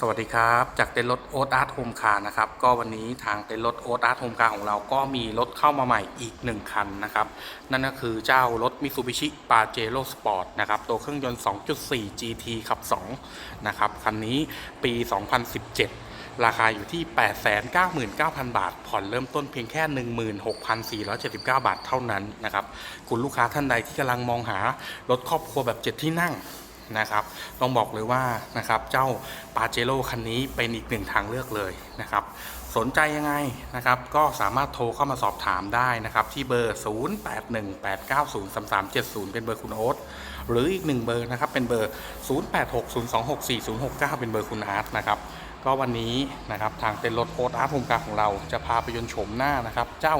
สวัสดีครับ จากเต็นท์รถโอ๊ตอาร์ตโฮมคาร์นะครับ ก็วันนี้ทางเต็นท์รถโอ๊ตอาร์ตโฮมคาร์ของเราก็มีรถเข้ามาใหม่อีก 1 คันนะครับ นั่นก็คือเจ้ารถ Mitsubishi Pajero Sport นะครับ ตัวเครื่องยนต์ 2.4 GT ขับ 2 นะครับ คันนี้ปี 2017ราคาอยู่ที่ 899,000 บาท ผ่อนเริ่มต้นเพียงแค่ 16,479 บาทเท่านั้นนะครับ คุณลูกค้าท่านใดที่กำลังมองหารถครอบครัวแบบ 7 ที่นั่ง นะครับ ต้องบอกเลยว่านะครับเจ้าปาเจโร่คันนี้เป็นอีกหนึ่งทางเลือกเลยนะครับ สนใจยังไงนะครับ ก็สามารถโทรเข้ามาสอบถามได้นะครับ ที่เบอร์ 0818903370 เป็นเบอร์คุณโอ๊ตหรืออีกหนึ่งเบอร์นะครับ เป็นเบอร์ 0860264069 เป็นเบอร์คุณอาร์ตนะครับก็วันนี้นะครับทางเต็นรถโอ๊ตอาร์ตโฮมการของเราจะพาไปยนต์โฉมหน้านะครับ เจ้า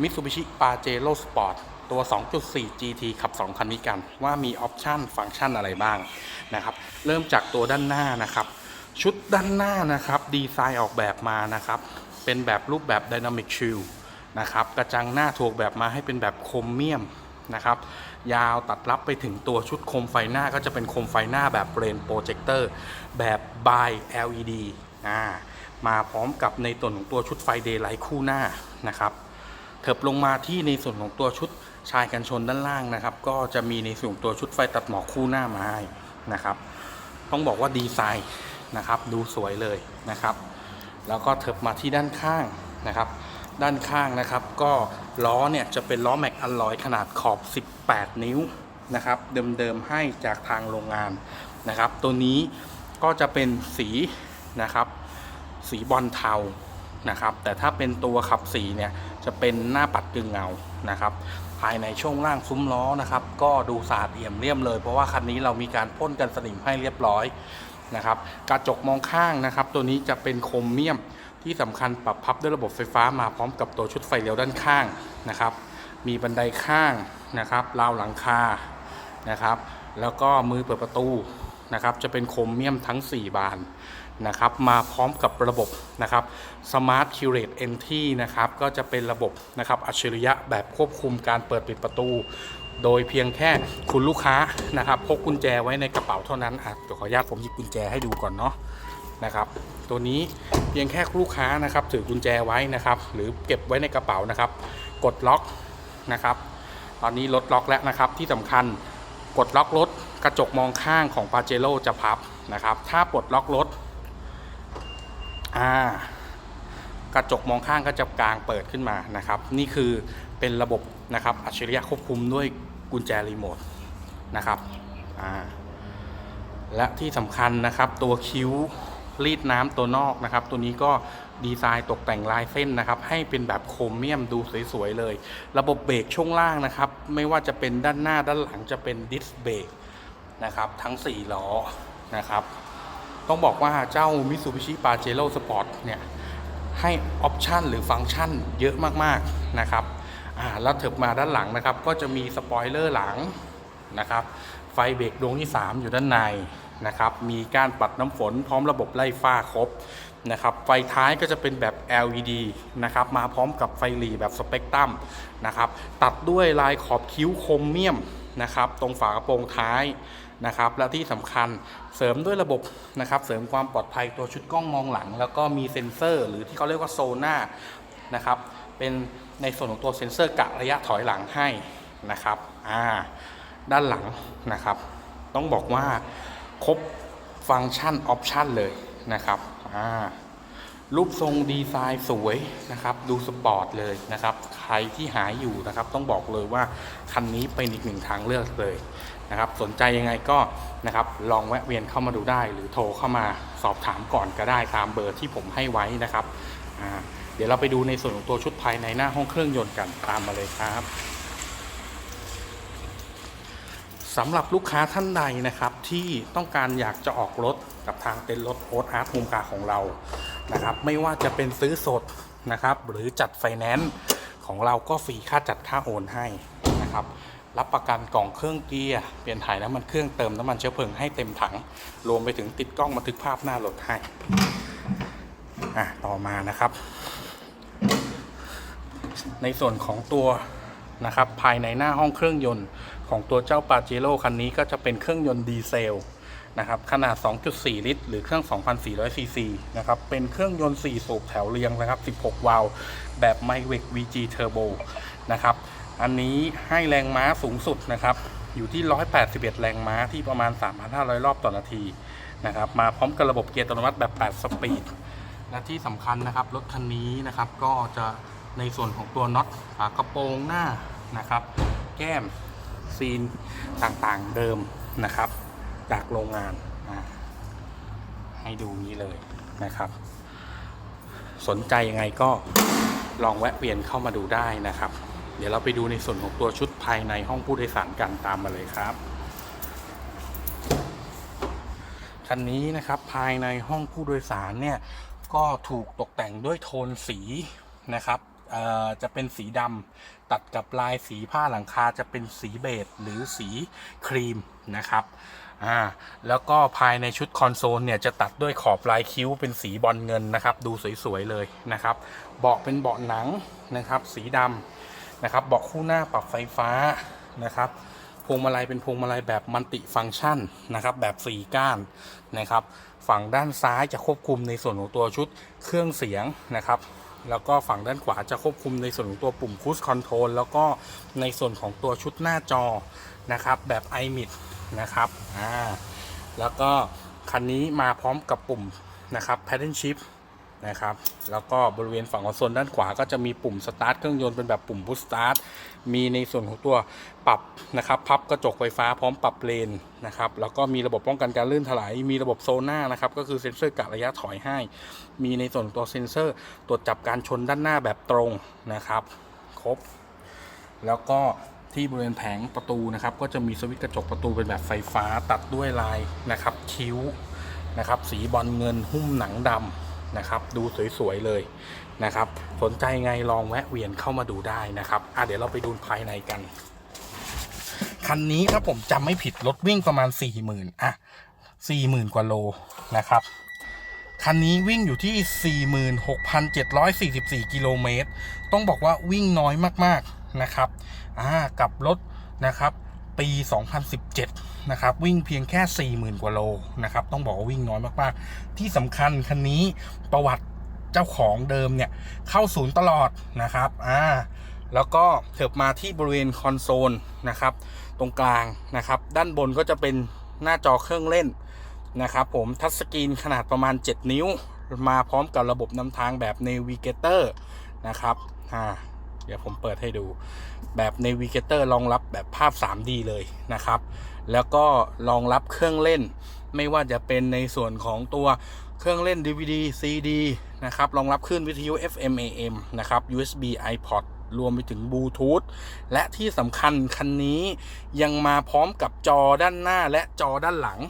Mitsubishi Pajero Sport ตั ตัว 2.4 GT ขับ 2 คันนี้กัน ว่ามีออปชันฟังก์ชันอะไรบ้างนะครับ เริ่มจากตัวด้านหน้านะครับ ชุดด้านหน้านะครับ ดีไซน์ออกแบบมานะครับ เป็นแบบรูปแบบ Dynamic Shield นะครับ กระจังหน้าถูกแบบมาให้เป็นแบบโครเมียมนะครับ ยาวตัดรับไปถึงตัวชุดโคมไฟหน้าก็จะเป็นโคมไฟหน้าแบบเรนโปรเจคเตอร์แบบ by LED อ่ามาพร้อมกับในส่วนของตัวชุดไฟเดย์ไลท์คู่หน้านะครับ เถิบลงมาที่ในส่วนของตัวชุดชายกันชนด้านล่างนะครับ ก็จะมีในส่วนของตัวชุดไฟตัดหมอกคู่หน้ามาให้นะครับ ต้องบอกว่าดีไซน์นะครับ ดูสวยเลยนะครับ แล้วก็เถิบมาที่ด้านข้างนะครับ ด้านข้างนะครับ ก็ล้อเนี่ยจะเป็นล้อแม็กอลลอยขนาดขอบ 18 นิ้วนะครับ เดิมๆให้จากทางโรงงานนะครับ ตัวนี้ก็จะเป็นสีนะครับ สีบอลเทา นะครับ แต่ถ้าเป็นตัวขับสีเนี่ยจะเป็นหน้าปัดกึ่งเงานะครับ ภายในช่วงล่างซุ้มล้อนะครับ ก็ดูสะอาดเอี่ยมเรียมเลย เพราะว่าคันนี้เรามีการพ่นกันสนิมให้เรียบร้อยนะครับ กระจกมองข้างนะครับ ตัวนี้จะเป็นโครเมียมที่สำคัญปรับพับด้วยระบบไฟฟ้ามาพร้อมกับตัวชุดไฟเลี้ยวด้านข้างนะครับ มีบันไดข้างนะครับราวหลังคานะครับ แล้วก็มือเปิดประตู นะครับจะเป็นโครเมียมทั้ง 4 บานนะครับมาพร้อมกับระบบนะครับ Smart Curate Entry นะครับก็จะเป็นระบบนะครับอัจฉริยะแบบควบคุมการเปิดปิดประตู โดยเพียงแค่คุณลูกค้านะครับพกกุญแจไว้ในกระเป๋าเท่านั้นอะเดี๋ยวขออนุญาตผมหยิบกุญแจให้ดูก่อนเนาะนะครับตัวนี้เพียงแค่ลูกค้านะครับถือกุญแจไว้นะครับ หรือเก็บไว้ในกระเป๋านะครับ กดล็อกนะครับ ตอนนี้รถล็อกแล้วนะครับที่สำคัญ กดล็อกรถกระจกมองข้างของปาเจโร่จะพับนะครับ ถ้าปลดล็อกรถอ่ากระจกมองข้างก็จะกลางเปิดขึ้นมานะครับ นี่คือเป็นระบบนะครับอัจฉริยะควบคุมด้วยกุญแจรีโมทนะครับและที่สำคัญนะครับตัวคิ้ว รีดน้ำตัวนอกนะครับ ตัวนี้ก็ดีไซน์ตกแต่งลายเส้นนะครับ ให้เป็นแบบโครเมียมดูสวยๆเลย ระบบเบรกช่วงล่างนะครับ ไม่ว่าจะเป็นด้านหน้าด้านหลังจะเป็นดิสเบรกนะครับ ทั้ง 4 ล้อนะครับ ต้องบอกว่าเจ้า Mitsubishi Pajero Sport เนี่ย ให้ออปชันหรือฟังก์ชันเยอะมากๆนะครับอ่าแล้วเถิบมาด้านหลังนะครับ ก็จะมีสปอยเลอร์หลังนะครับ ไฟเบรกดวงที่ 3 อยู่ด้านใน นะครับ มีการปัดน้ำฝนพร้อมระบบไล่ฟ้าครบนะครับไฟท้ายก็จะเป็นแบบ LED นะครับมาพร้อมกับไฟหลีแบบสเปกตรัมนะครับตัดด้วยลายขอบคิ้วโครเมียมนะครับตรงฝากระโปรงท้ายนะครับและที่สำคัญเสริมด้วยระบบนะครับเสริมความปลอดภัยตัวชุดกล้องมองหลัง แล้วก็มีเซ็นเซอร์ หรือที่เขาเรียกว่าโซน่านะครับเป็นในส่วนของตัวเซ็นเซอร์กะระยะถอยหลังให้นะครับอ่าด้านหลังนะครับ ต้องบอกว่า ครบฟังก์ชันออปชันเลยนะครับอ่ารูปทรงดีไซน์สวยนะครับ ดูสปอร์ตเลยนะครับ ใครที่หาอยู่นะครับ ต้องบอกเลยว่าคันนี้เป็นอีกหนึ่งทางเลือกเลยนะครับ สนใจยังไงก็นะครับลองแวะเวียนเข้ามาดูได้ หรือโทรเข้ามาสอบถามก่อนก็ได้ตามเบอร์ที่ผมให้ไว้นะครับ เดี๋ยวเราไปดูในส่วนของตัวชุดภายในหน้าห้องเครื่องยนต์กันตามมาเลยครับ สำหรับลูกค้าท่านใดนะครับที่ต้องการอยากจะออกรถกับทางเต็นรถโอ๊ตอาร์ตโฮมคาของเรานะครับไม่ว่าจะเป็นซื้อสดนะครับหรือจัดไฟแนนซ์ของเราก็ฟรีค่าจัดค่าโอนให้นะครับรับประกันกล่องเครื่องเกียร์เปลี่ยนถ่ายน้ำมันเครื่องเติมน้ำมันเชื้อเพลิงให้เต็มถัง รวมไปถึงติดกล้องบันทึกภาพหน้ารถให้อะต่อมานะครับ ในส่วนของตัวนะครับภายในหน้าห้องเครื่องยนต์ ของตัวเจ้าปาเจโร่คันนี้ก็จะเป็นเครื่องยนต์ดีเซลนะครับขนาด 2.4 ลิตร หรือเครื่อง 2,400 ซีซีนะครับ เป็นเครื่องยนต์ 4 สูบแถวเรียงนะครับ 16 วาล์วแบบ m y w e c VG Turbo นะครับ อันนี้ให้แรงม้าสูงสุดนะครับ อยู่ที่ 181 แรงม้าที่ประมาณ 3,500 รอบต่อนาทีนะครับ มาพร้อมกับระบบเกียร์อัตโนมัติแบบ 8 สปีด และที่สำคัญนะครับ รถคันนี้นะครับก็จะในส่วนของตัวน็อตฝากระโปรงหน้านะครับ แก้ม ซีนต่างๆเดิมนะครับ จากโรงงานให้ดูนี้เลยนะครับ สนใจยังไงก็ลองแวะเวียนเข้ามาดูได้นะครับ เดี๋ยวเราไปดูในส่วนของตัวชุดภายในห้องผู้โดยสารกันตามมาเลยครับคันนี้นะครับภายในห้องผู้โดยสารเนี่ยก็ถูกตกแต่งด้วยโทนสีนะครับ จะเป็นสีดำตัดกับลายสีผ้าหลังคาจะเป็นสีเบจหรือสีครีมนะครับอ่าแล้วก็ภายในชุดคอนโซลเนี่ยจะตัดด้วยขอบลายคิ้วเป็นสีบอลเงินนะครับ ดูสวยๆเลยนะครับเบาะเป็นเบาะหนังนะครับ สีดำนะครับเบาะคู่หน้าปรับไฟฟ้านะครับพวงมาลัยเป็นพวงมาลัยแบบมัลติฟังก์ชันนะครับแบบ4ก้านนะครับ ฝั่งด้านซ้ายจะควบคุมในส่วนของตัวชุดเครื่องเสียงนะครับ แล้วก็ฝั่งด้านขวาจะควบคุมในส่วนของตัวปุ่มคูสคอนโทรลแล้วก็ในส่วนของตัวชุดหน้าจอนะครับ แบบ iMid นะครับอ่าแล้วก็คันนี้มาพร้อมกับปุ่มนะครับ Pattern Shift นะครับ แล้วก็บริเวณฝั่งคอนโซลด้านขวาก็จะมีปุ่มสตาร์ทเครื่องยนต์เป็นแบบปุ่ม Push Start มีในส่วนของตัวปรับนะครับ พับกระจกไฟฟ้าพร้อมปรับเลนนะครับ แล้วก็มีระบบป้องกันการลื่นถลาย มีระบบโซน่านะครับ ก็คือเซ็นเซอร์กะระยะถอยให้ มีในส่วนของตัวเซ็นเซอร์ตรวจจับการชนด้านหน้าแบบตรงนะครับ ครบ แล้วก็ที่บริเวณแผงประตูนะครับ ก็จะมีสวิตช์กระจกประตูเป็นแบบไฟฟ้าตัดด้วยลายนะครับ คิ้วนะครับ สีบอลเงินหุ้มหนังดำ นะครับ ดูสวยๆเลยนะครับ สนใจไงลองแวะเวียนเข้ามาดูได้นะครับอะเดี๋ยวเราไปดูภายในกัน คันนี้ถ้าผมจำไม่ผิดรถวิ่งประมาณ4 0,000อะ40,000กว่าโลนะครับคันนี้วิ่งอยู่ที่ 46,744 กิโลเมตร ต้องบอกว่าวิ่งน้อยมากๆนะครับ อ่า กับรถนะครับ ปี 2017 นะครับ วิ่งเพียงแค่ 40,000 กว่าโลนะครับ ต้องบอกว่าวิ่งน้อยมาก ๆ ที่สำคัญคันนี้ประวัติเจ้าของเดิมเนี่ย เข้าศูนย์ตลอดนะครับอ่าแล้วก็เถิบมาที่บริเวณคอนโซลนะครับ ตรงกลางนะครับ ด้านบนก็จะเป็นหน้าจอเครื่องเล่นนะครับผมทัชสกรีนขนาดประมาณ 7 นิ้ว มาพร้อมกับระบบนำทางแบบ Navigator นะครับอ่า เดี๋ยวผมเปิดให้ดู แบบ Navigator รองรับแบบภาพ 3D เลยนะครับ แล้วก็รองรับเครื่องเล่น ไม่ว่าจะเป็นในส่วนของตัวเครื่องเล่น DVD CD นะครับ รองรับคลื่นวิทยุ FM AM นะครับ USB iPod รวมไปถึงบลูทูธและที่สำคัญคันนี้ยังมาพร้อมกับจอด้านหน้าและจอด้านหลัง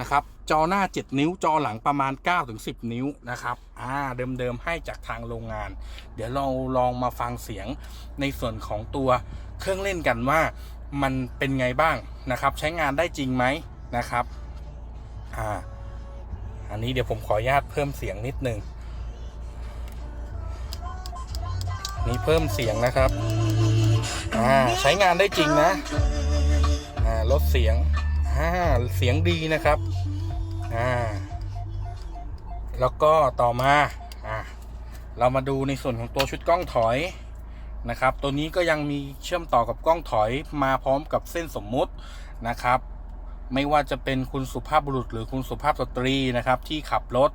นะครับ จอหน้า 7 นิ้วจอหลังประมาณ 9-10 นิ้วนะครับอ่าเดิมๆให้จากทางโรงงาน เดี๋ยวเราลองมาฟังเสียงในส่วนของตัวเครื่องเล่นกันว่ามันเป็นไงบ้างนะครับ ใช้งานได้จริงไหมนะครับอ่าอันนี้เดี๋ยวผมขออนุญาตเพิ่มเสียงนิดนึงนี่เพิ่มเสียงนะครับอ่าใช้งานได้จริงนะอ่าลดเสียงอ่าเสียงดีนะครับ อ่าแล้วก็ต่อมาอ่าเรามาดูในส่วนของตัวชุดกล้องถอยนะครับ ตัวนี้ก็ยังมีเชื่อมต่อกับกล้องถอยมาพร้อมกับเส้นสมมุตินะครับ ไม่ว่าจะเป็นคุณสุภาพบุรุษหรือคุณสุภาพสตรีนะครับ ที่ขับรถ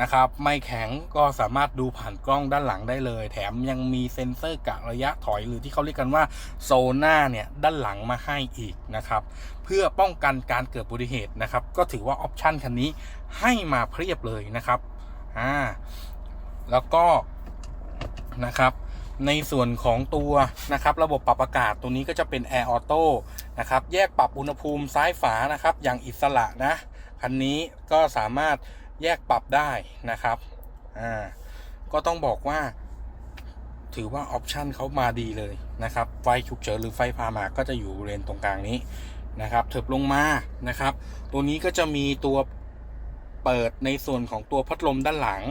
นะครับ ไม่แข็งก็สามารถดูผ่านกล้องด้านหลังได้เลย แถมยังมีเซ็นเซอร์กะระยะถอยหรือที่เขาเรียกกันว่าโซน่าเนี่ยด้านหลังมาให้อีกนะครับ เพื่อป้องกันการเกิดอุบัติเหตุนะครับ ก็ถือว่าออปชันคันนี้ให้มาเพียบเลยนะครับอ่าแล้วก็นะครับในส่วนของตัวนะครับระบบปรับอากาศตัวนี้ก็จะเป็น Air Auto นะครับแยกปรับอุณหภูมิซ้ายฝานะครับ อย่างอิสระนะ คันนี้ก็สามารถ แยกปรับได้นะครับอ่าก็ต้องบอกว่า ถือว่าออปชันเขามาดีเลยนะครับ ไฟฉุกเฉินหรือไฟพามากก็จะอยู่บริเวณตรงกลางนี้นะครับเถิบลงมานะครับ ตัวนี้ก็จะมีตัวเปิดในส่วนของตัวพัดลมด้านหลัง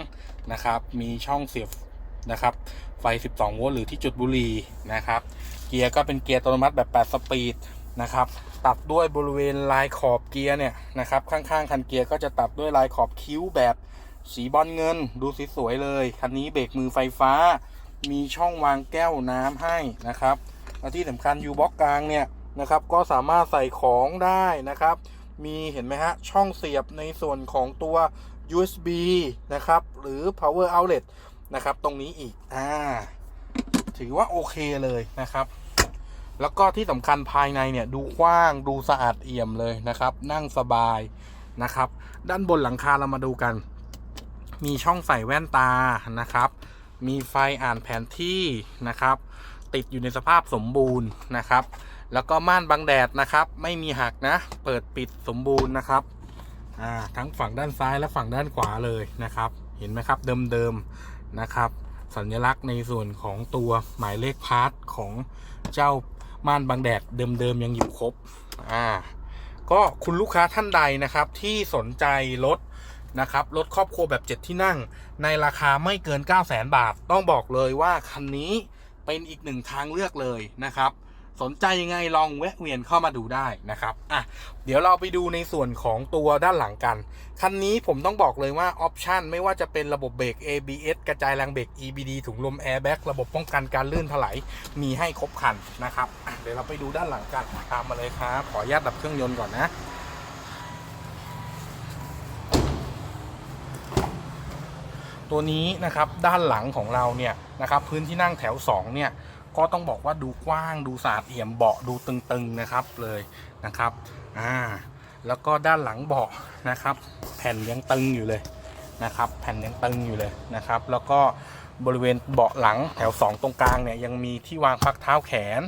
นะครับ มีช่องเสียบนะครับ ไฟ 12 โวลต์หรือที่จุดบุหรี่นะครับ เกียร์ก็เป็นเกียร์อัตโนมัติแบบ 8 สปีด นะครับ ตัดด้วยบริเวณลายขอบเกียร์เนี่ยนะครับข้างๆคันเกียร์ก็จะตัดด้วยลายขอบคิ้วแบบสีบอลเงิน ดูสสวยเลย คันนี้เบรกมือไฟฟ้า มีช่องวางแก้วน้ำให้นะครับและที่สำคัญยูบ็อกกลางเนี่ยนะครับก็สามารถใส่ของได้นะครับ มีเห็นไหมฮะช่องเสียบในส่วนของตัว USB นะครับ หรือ power outlet นะครับ ตรงนี้อีก อ่า ถือว่าโอเคเลยนะครับ แล้วก็ที่สำคัญภายในเนี่ยดูกว้างดูสะอาดเอี่ยมเลยนะครับ นั่งสบายนะครับ ด้านบนหลังคาเรามาดูกัน มีช่องใส่แว่นตานะครับ มีไฟอ่านแผนที่นะครับ ติดอยู่ในสภาพสมบูรณ์นะครับ แล้วก็ม่านบังแดดนะครับ ไม่มีหักนะ เปิดปิดสมบูรณ์นะครับทั้งฝั่งด้านซ้ายและฝั่งด้านขวาเลยนะครับ เห็นไหมครับเดิมๆนะครับ สัญลักษณ์ในส่วนของตัวหมายเลขพาร์ทของเจ้า ม่านบังแดดเดิมๆยังอยู่ครบอ่าก็คุณลูกค้าท่านใดนะครับที่สนใจรถนะครับรถครอบครัวแบบ 7 ที่นั่ง ในราคาไม่เกิน 9 0 0 0 0 0 บาท ต้องบอกเลยว่าคันนี้เป็นอีกหนึ่งทางเลือกเลยนะครับ สนใจยังไงลองแวะเวียนเข้ามาดูได้นะครับอะเดี๋ยวเราไปดูในส่วนของตัวด้านหลังกันคันนี้ผมต้องบอกเลยว่าออปชันไม่ว่าจะเป็นระบบเบรก ABS กระจายแรงเบรก EBD ถุงลมแอร์แบ็กระบบป้องกันการลื่นถลายมีให้ครบครันนะครับเดี๋ยวเราไปดูด้านหลังกันตามมาเลยครับขออนุญาตดับเครื่องยนต์ก่อนนะตัวนี้นะครับด้านหลังของเราเนี่ยนะครับพื้นที่นั่งแถว2เนี่ย ก็ต้องบอกว่าดูกว้างดูสะอาดเอี่ยมเบาะดูตึงๆนะครับเลยนะครับอ่าแล้วก็ด้านหลังเบาะนะครับ แผ่นยังตึงอยู่เลยนะครับ แผ่นยังตึงอยู่เลยนะครับ แล้วก็บริเวณเบาะหลังแถว 2 ตรงกลางเนี่ยยังมีที่วางพักเท้าแขน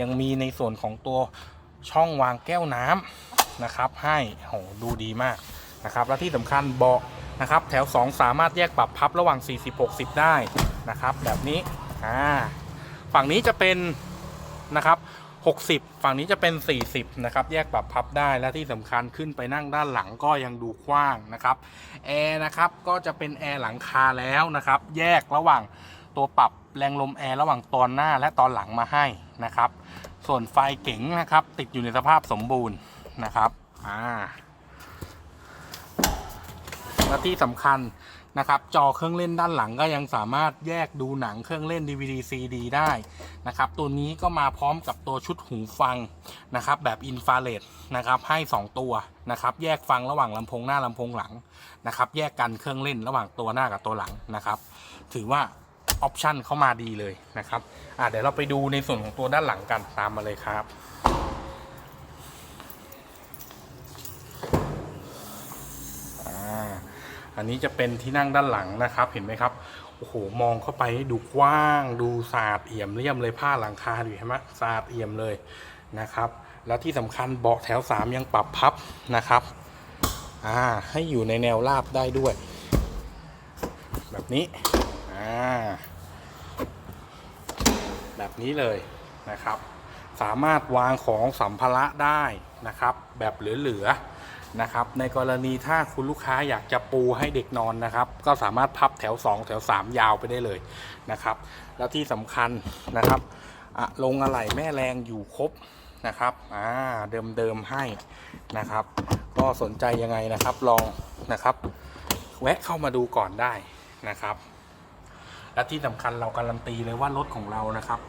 ยังมีในส่วนของตัวช่องวางแก้วน้ำนะครับ ให้โหดูดีมากนะครับ และที่สำคัญเบาะนะครับ แถว 2 สามารถแยกปรับพับระหว่าง 40-60 ได้นะครับ แบบนี้อ่า ฝั่งนี้จะเป็นนะครับ60 ฝั่งนี้จะเป็น 40 นะครับ แยกปรับพับได้และที่สำคัญขึ้นไปนั่งด้านหลังก็ยังดูกว้างนะครับแอร์นะครับก็จะเป็นแอร์หลังคาแล้วนะครับ แยกระหว่างตัวปรับแรงลมแอร์ระหว่างตอนหน้าและตอนหลังมาให้นะครับ ส่วนไฟเก๋งนะครับ ติดอยู่ในสภาพสมบูรณ์นะครับอ่าและที่สำคัญ นะครับจอเครื่องเล่นด้านหลังก็ยังสามารถแยกดูหนังเครื่องเล่น DVD CD ได้นะครับตัวนี้ก็มาพร้อมกับตัวชุดหูฟังนะครับแบบอินฟราเรดนะครับให้ 2 ตัวนะครับแยกฟังระหว่างลำโพงหน้าลำโพงหลังนะครับแยกกันเครื่องเล่นระหว่างตัวหน้ากับตัวหลังนะครับถือว่าออปชันเข้ามาดีเลยนะครับอะเดี๋ยวเราไปดูในส่วนของตัวด้านหลังกันตามมาเลยครับ อ่า อันนี้จะเป็นที่นั่งด้านหลังนะครับเห็นไหมครับโอ้โหมองเข้าไปดูกว้าง ดูสะอาดเอี่ยมเลี่ยมเลยผ้าหลังคาดูเห็นไหมสะอาดเอี่ยมเลยนะครับ แล้วที่สำคัญเบาะแถว 3 ยังปรับพับนะครับอ่าให้อยู่ในแนวราบได้ด้วย แบบนี้อ่าแบบนี้เลยนะครับ สามารถวางของสัมภาระได้นะครับ แบบเหลือๆ นะครับในกรณีถ้าคุณลูกค้าอยากจะปูให้เด็กนอนนะครับ ก็สามารถพับแถว 2 แถว 3 ยาวไปได้เลยนะครับ แล้วที่สำคัญนะครับลงอะไหล่แม่แรงอยู่ครบนะครับอ่าเดิมๆให้นะครับ ก็สนใจยังไงนะครับลองนะครับ แวะเข้ามาดูก่อนได้นะครับ และที่สำคัญเราการันตีเลยว่ารถของเรานะครับ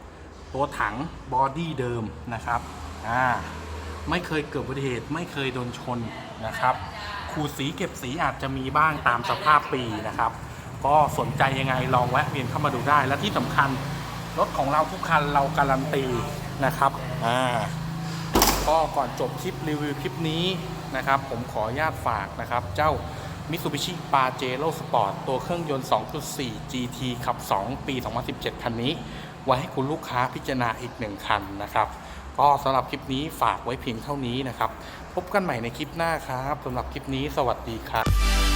ตัวถังบอดี้เดิมนะครับอ่า ไม่เคยเกิดอุบัติเหตุ ไม่เคยโดนชนนะครับขูดสีเก็บสีอาจจะมีบ้างตามสภาพปีนะครับ ก็สนใจยังไงลองแวะเวียนเข้ามาดูได้ และที่สำคัญรถของเราทุกคันเราการันตีนะครับอ่าก็ก่อนจบคลิปรีวิวคลิปนี้นะครับ ผมขออนุญาตฝากนะครับ เจ้า Mitsubishi Pajero Sport ตัวเครื่องยนต์ 2.4 GT ขับ 2 ปี 2017 คันนี้ ไว้ให้คุณลูกค้าพิจารณาอีกหนึ่งคันนะครับ ก็สำหรับคลิปนี้ฝากไว้เพียงเท่านี้นะครับ พบกันใหม่ในคลิปหน้าครับสำหรับคลิปนี้สวัสดีครับ